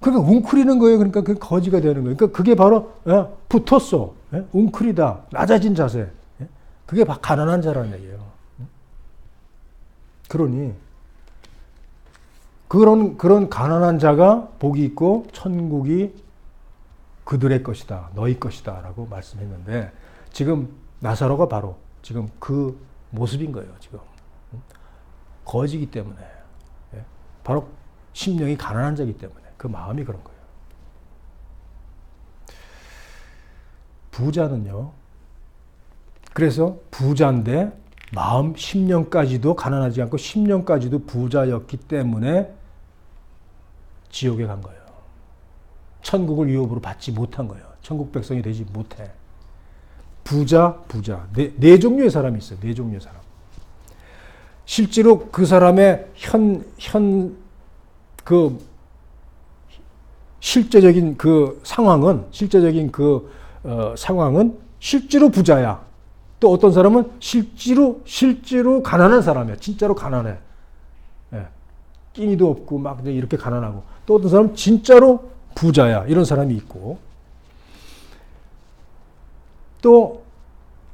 그러니까 웅크리는 거예요. 그러니까 그 거지가 되는 거예요. 그러니까 그게 바로 예, 붙었어. 예? 웅크리다. 낮아진 자세. 예? 그게 가난한 자라는 얘기예요. 그러니 그런 그런 가난한 자가 복이 있고 천국이 그들의 것이다. 너희 것이다라고 말씀했는데 지금 나사로가 바로 지금 그 모습인 거예요. 지금 거지기 때문에 예? 바로 심령이 가난한 자이기 때문에 그 마음이 그런 거예요. 부자는요. 그래서 부자인데 마음 10년까지도 가난하지 않고 10년까지도 부자였기 때문에 지옥에 간 거예요. 천국을 유업으로 받지 못한 거예요. 천국 백성이 되지 못해. 부자, 부자. 네, 네 종류의 사람이 있어요. 네 종류의 사람. 실제로 그 사람의 현, 현, 그, 실제적인 그 상황은, 실제적인 그, 어, 상황은 실제로 부자야. 또 어떤 사람은 실제로, 실제로 가난한 사람이야. 진짜로 가난해. 예. 끼니도 없고 막 이렇게 가난하고. 또 어떤 사람은 진짜로 부자야. 이런 사람이 있고. 또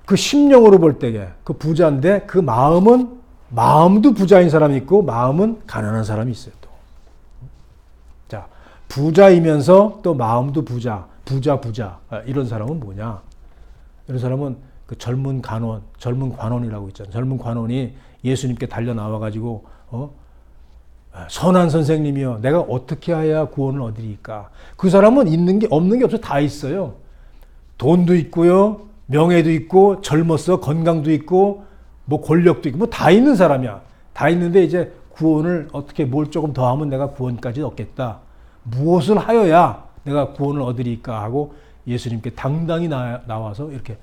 그 심령으로 볼 때에 그 부자인데 그 마음은 마음도 부자인 사람이 있고 마음은 가난한 사람이 있어요. 부자이면서 또 마음도 부자, 부자 부자 아, 이런 사람은 뭐냐? 이런 사람은 그 젊은 간원, 젊은 관원이라고 있잖아요. 젊은 관원이 예수님께 달려 나와 가지고 어? 아, 선한 선생님이요. 내가 어떻게 해야 구원을 얻으리까? 그 사람은 있는 게 없는 게 없어 다 있어요. 돈도 있고요. 명예도 있고 젊었어. 건강도 있고 뭐 권력도 있고 뭐 다 있는 사람이야. 다 있는데 이제 구원을 어떻게 뭘 조금 더 하면 내가 구원까지 얻겠다. 무엇을 하여야 내가 구원을 얻으리까 하고 예수님께 당당히 나, 와서 이렇게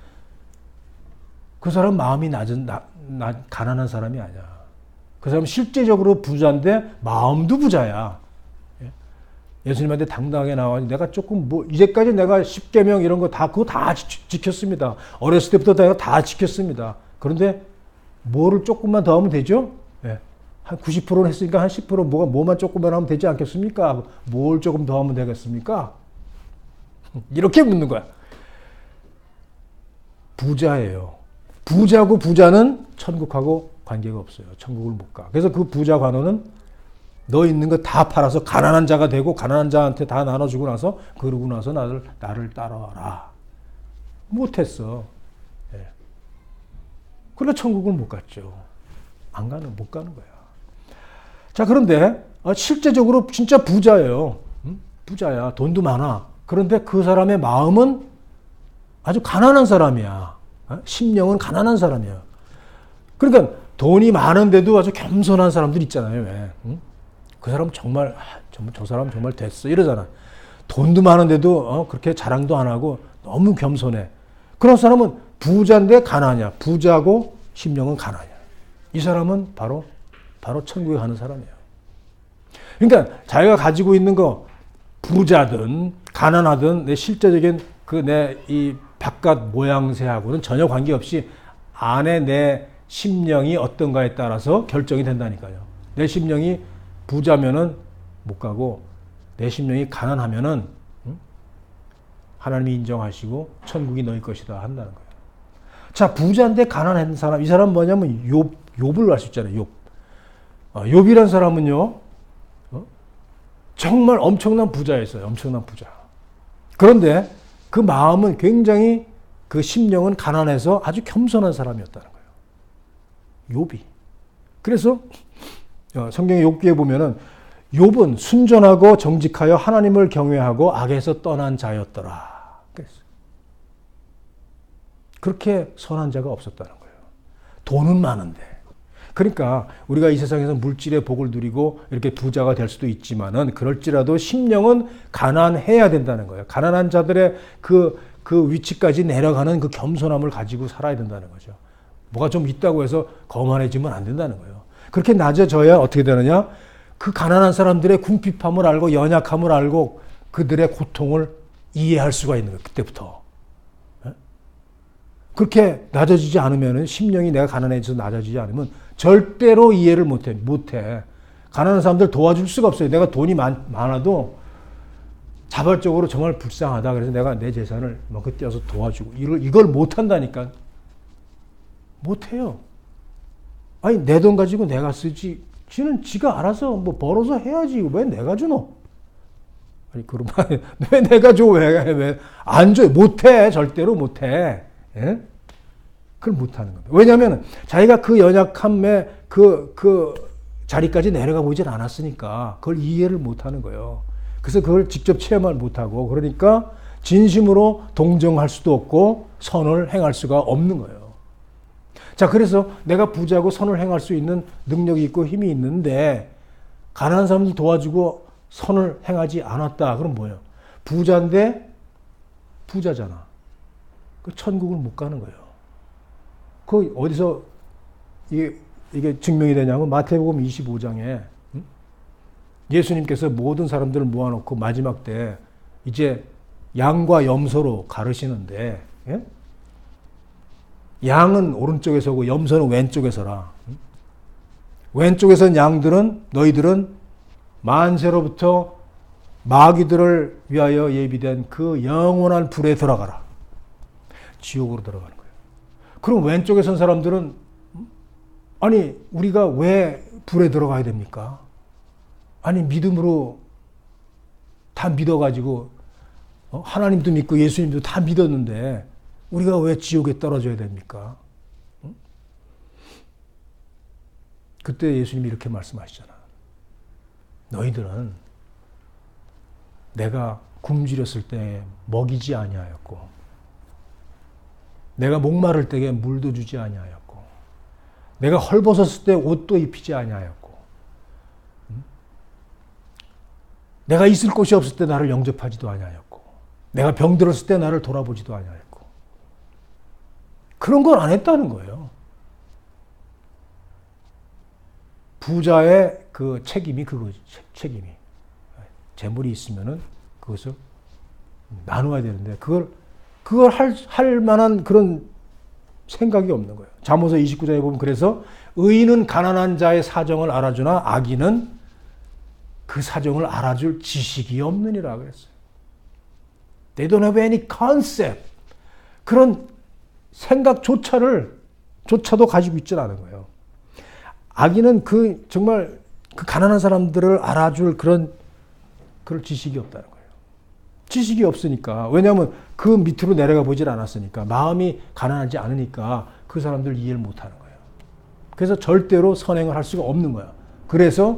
그 사람 마음이 낮은 나, 나, 가난한 사람이 아니야. 그 사람 실제적으로 부자인데 마음도 부자야. 예? 예수님한테 당당하게 나와 내가 조금 뭐 이제까지 내가 십계명 이런 거 다 그거 다 지, 켰습니다 어렸을 때부터 내가 다 지켰습니다. 그런데 뭐를 조금만 더 하면 되죠? 예. 한 90%는 했으니까 한 10% 뭐가 뭐만 조금만 하면 되지 않겠습니까? 뭘 조금 더 하면 되겠습니까? 이렇게 묻는 거야. 부자예요. 부자고 부자는 천국하고 관계가 없어요. 천국을 못 가. 그래서 그 부자 관원은 너 있는 거 다 팔아서 가난한 자가 되고 가난한 자한테 다 나눠주고 나서 그러고 나서 나를 나를 따라와라. 못했어. 예. 그래 천국을 못 갔죠. 안 가는 못 가는 거야. 자 그런데 어, 실제적으로 진짜 부자예요. 부자야. 돈도 많아. 그런데 그 사람의 마음은 아주 가난한 사람이야. 어? 심령은 가난한 사람이야. 그러니까 돈이 많은데도 아주 겸손한 사람들 있잖아요. 왜? 응? 그 사람 정말, 아, 저 사람 정말 됐어 이러잖아. 돈도 많은데도 어, 그렇게 자랑도 안 하고 너무 겸손해. 그런 사람은 부자인데 가난이야. 부자고 심령은 가난이야. 이 사람은 바로 바로 천국에 가는 사람이에요. 그러니까 자기가 가지고 있는 거 부자든 가난하든 내 실제적인 그 내 이 바깥 모양새하고는 전혀 관계없이 안에 내 심령이 어떤가에 따라서 결정이 된다니까요. 내 심령이 부자면은 못 가고 내 심령이 가난하면은 하나님이 인정하시고 천국이 너희 것이다 한다는 거예요. 자 부자인데 가난한 사람 이 사람 뭐냐면 욥 욥을 알 수 있잖아요. 욥 어, 욥이란 사람은요 어? 정말 엄청난 부자였어요. 엄청난 부자. 그런데 그 마음은 굉장히 그 심령은 가난해서 아주 겸손한 사람이었다는 거예요. 욥이. 그래서 어, 성경의 욥기에 보면은 욥은 순전하고 정직하여 하나님을 경외하고 악에서 떠난 자였더라. 그렇게 선한 자가 없었다는 거예요. 돈은 많은데. 그러니까 우리가 이 세상에서 물질의 복을 누리고 이렇게 부자가 될 수도 있지만은 그럴지라도 심령은 가난해야 된다는 거예요. 가난한 자들의 그, 그 위치까지 내려가는 그 겸손함을 가지고 살아야 된다는 거죠. 뭐가 좀 있다고 해서 거만해지면 안 된다는 거예요. 그렇게 낮아져야 어떻게 되느냐? 그 가난한 사람들의 궁핍함을 알고 연약함을 알고 그들의 고통을 이해할 수가 있는 거예요. 그때부터. 예? 그렇게 낮아지지 않으면 심령이 내가 가난해져서 낮아지지 않으면 절대로 이해를 못해. 못해. 가난한 사람들 도와줄 수가 없어요. 내가 돈이 많, 많아도 자발적으로 정말 불쌍하다. 그래서 내가 내 재산을 뭐그 떼어서 도와주고 이걸 이걸 못 한다니까. 못 해요. 아니 내 돈 가지고 내가 쓰지. 지는 지가 알아서 뭐 벌어서 해야지. 왜 내가 주노? 아니 그러면 왜 내가 줘? 왜 왜 안 줘? 못 해. 절대로 못 해. 예? 그걸 못 하는 겁니다. 왜냐하면 자기가 그 연약함에 그, 그 자리까지 내려가 보질 않았으니까 그걸 이해를 못 하는 거예요. 그래서 그걸 직접 체험을 못 하고 그러니까 진심으로 동정할 수도 없고 선을 행할 수가 없는 거예요. 자, 그래서 내가 부자고 선을 행할 수 있는 능력이 있고 힘이 있는데 가난한 사람들 도와주고 선을 행하지 않았다. 그럼 뭐예요? 부자인데 부자잖아. 그 천국을 못 가는 거예요. 그 어디서 이게 이게 증명이 되냐면 마태복음 25장에 예수님께서 모든 사람들을 모아놓고 마지막 때 이제 양과 염소로 가르시는데 예? 양은 오른쪽에 서고 염소는 왼쪽에 서라. 왼쪽에 선 양들은 너희들은 만세로부터 마귀들을 위하여 예비된 그 영원한 불에 들어가라. 지옥으로 들어가는 거예요. 그럼 왼쪽에 선 사람들은 아니 우리가 왜 불에 들어가야 됩니까? 아니 믿음으로 다 믿어가지고 어? 하나님도 믿고 예수님도 다 믿었는데 우리가 왜 지옥에 떨어져야 됩니까? 그때 예수님이 이렇게 말씀하시잖아. 너희들은 내가 굶주렸을 때 먹이지 아니하였고 내가 목마를 때에 물도 주지 아니하였고 내가 헐벗었을 때 옷도 입히지 아니하였고 내가 있을 곳이 없을 때 나를 영접하지도 아니하였고 내가 병들었을 때 나를 돌아보지도 아니하였고 그런 걸 안 했다는 거예요. 부자의 그 책임이 그거지. 책임이. 재물이 있으면은 그것을 나누어야 되는데 그걸 그걸 할, 할 만한 그런 생각이 없는 거예요. 잠언서 29장에 보면 그래서 의인은 가난한 자의 사정을 알아주나 악인은 그 사정을 알아줄 지식이 없느니라 그랬어요. They don't have any concept. 그런 생각조차를 조차도 가지고 있지 않은 거예요. 악인은 그 정말 그 가난한 사람들을 알아줄 그런 그런 지식이 없다는 거예요. 지식이 없으니까 왜냐하면 그 밑으로 내려가 보질 않았으니까 마음이 가난하지 않으니까 그 사람들 이해를 못 하는 거예요. 그래서 절대로 선행을 할 수가 없는 거야. 그래서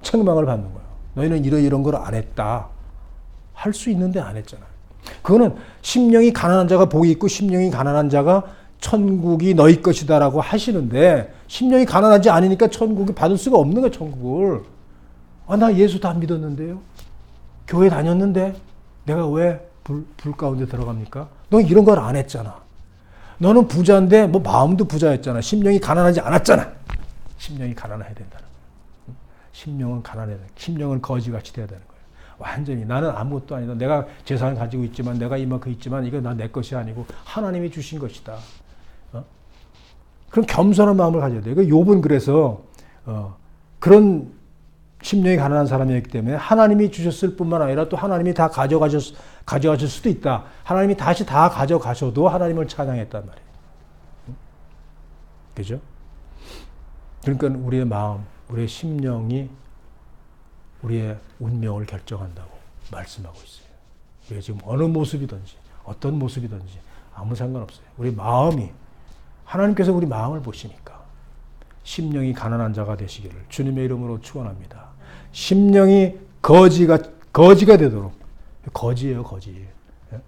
책망을 받는 거예요. 너희는 이런 이런 걸 안 했다. 할 수 있는데 안 했잖아. 그거는 심령이 가난한 자가 복이 있고 심령이 가난한 자가 천국이 너희 것이다라고 하시는데 심령이 가난하지 않으니까 천국이 받을 수가 없는 거야 천국을. 아 나 예수 다 믿었는데요. 교회 다녔는데 내가 왜 불, 불 가운데 들어갑니까? 너 이런 걸 안 했잖아. 너는 부자인데 뭐 마음도 부자였잖아. 심령이 가난하지 않았잖아. 심령이 가난해야 된다는 거야. 심령은 가난해야 돼. 심령은 거지같이 돼야 되는 거야. 완전히 나는 아무것도 아니다. 내가 재산을 가지고 있지만 내가 이만큼 있지만 이거 나 내 것이 아니고 하나님이 주신 것이다. 그런 겸손한 마음을 가져야 돼요. 그 욥은 그래서 어, 그런 심령이 가난한 사람이었기 때문에 하나님이 주셨을 뿐만 아니라 또 하나님이 다 가져가셨, 가져가실 수도 있다. 하나님이 다시 다 가져가셔도 하나님을 찬양했단 말이에요. 그죠? 그러니까 우리의 마음, 우리의 심령이 우리의 운명을 결정한다고 말씀하고 있어요. 우리가 지금 어느 모습이든지, 어떤 모습이든지 아무 상관없어요. 우리 마음이 하나님께서 우리 마음을 보시니까 심령이 가난한 자가 되시기를 주님의 이름으로 축원합니다. 심령이 거지가 거지가 되도록 거지예요, 거지. 예?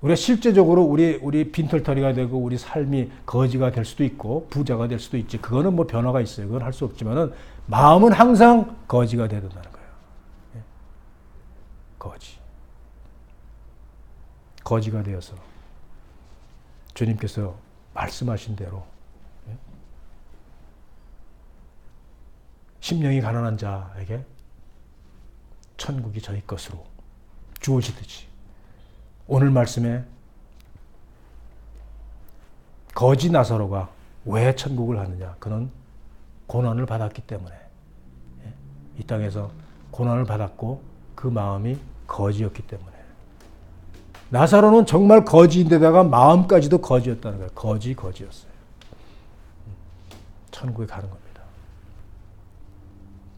우리가 실제적으로 우리 우리 빈털터리가 되고 우리 삶이 거지가 될 수도 있고 부자가 될 수도 있지. 그거는 뭐 변화가 있어요. 그건 할 수 없지만은 마음은 항상 거지가 되는다는 거예요. 예? 거지. 거지가 되어서 주님께서 말씀하신 대로 예? 심령이 가난한 자에게 천국이 저희 것으로 주어지듯이 오늘 말씀에 거지 나사로가 왜 천국을 하느냐? 그는 고난을 받았기 때문에 예? 이 땅에서 고난을 받았고 그 마음이 거지였기 때문에. 나사로는 정말 거지인데다가 마음까지도 거지였다는 거예요. 거지, 거지였어요. 천국에 가는 겁니다.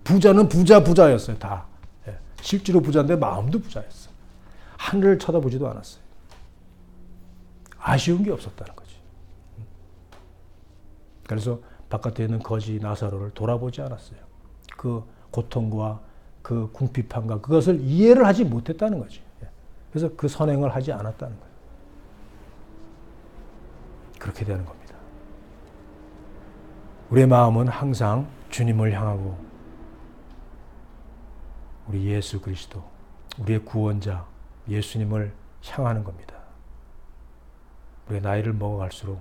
부자는 부자, 부자였어요. 다. 예. 실제로 부자인데 마음도 부자였어요. 하늘을 쳐다보지도 않았어요. 아쉬운 게 없었다는 거지. 그래서 바깥에 있는 거지 나사로를 돌아보지 않았어요. 그 고통과 그 궁핍함과 그것을 이해를 하지 못했다는 거지. 예. 그래서 그 선행을 하지 않았다는 거예요. 그렇게 되는 겁니다. 우리의 마음은 항상 주님을 향하고 우리 예수 그리스도, 우리의 구원자 예수님을 향하는 겁니다. 우리가 나이를 먹어갈수록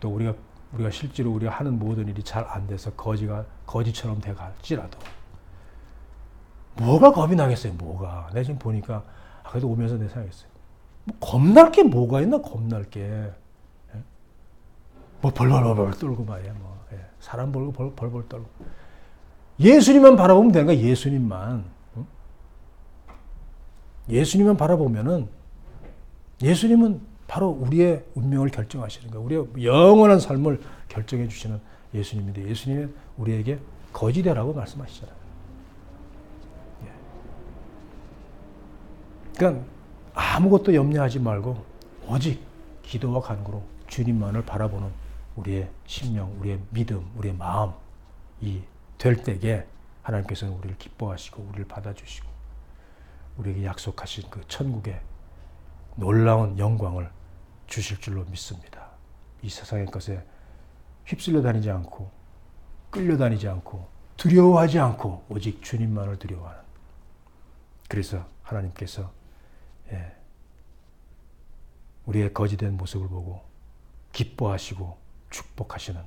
또 우리가 우리가 실제로 우리가 하는 모든 일이 잘 안 돼서 거지가 거지처럼 돼갈지라도 뭐가 겁이 나겠어요? 뭐가? 내가 지금 보니까 아, 그래도 오면서 내 생각했어요. 뭐 겁날 게 뭐가 있나? 겁날 게. 예? 뭐 벌벌벌벌 떨고 말이야. 뭐 예. 사람 벌고 벌, 벌벌 떨고. 예수님만 바라보면 되는 거야. 예수님만. 응? 예수님만 바라보면은 예수님은 바로 우리의 운명을 결정하시는 거예요. 우리의 영원한 삶을 결정해 주시는 예수님인데 예수님은 우리에게 거지되라고 말씀하시잖아요. 예. 그러니까 아무것도 염려하지 말고 오직 기도와 간구로 주님만을 바라보는 우리의 심령, 우리의 믿음, 우리의 마음 이 될 때에 하나님께서는 우리를 기뻐하시고 우리를 받아주시고 우리에게 약속하신 그 천국의 놀라운 영광을 주실 줄로 믿습니다. 이 세상의 것에 휩쓸려 다니지 않고 끌려 다니지 않고 두려워하지 않고 오직 주님만을 두려워하는 그래서 하나님께서 예, 우리의 거지된 모습을 보고 기뻐하시고 축복하시는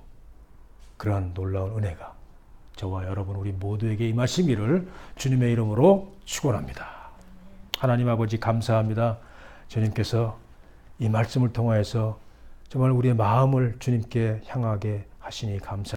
그러한 놀라운 은혜가 저와 여러분 우리 모두에게 임하시기를 주님의 이름으로 축원합니다. 하나님 아버지 감사합니다. 주님께서 이 말씀을 통하여서 정말 우리의 마음을 주님께 향하게 하시니 감사.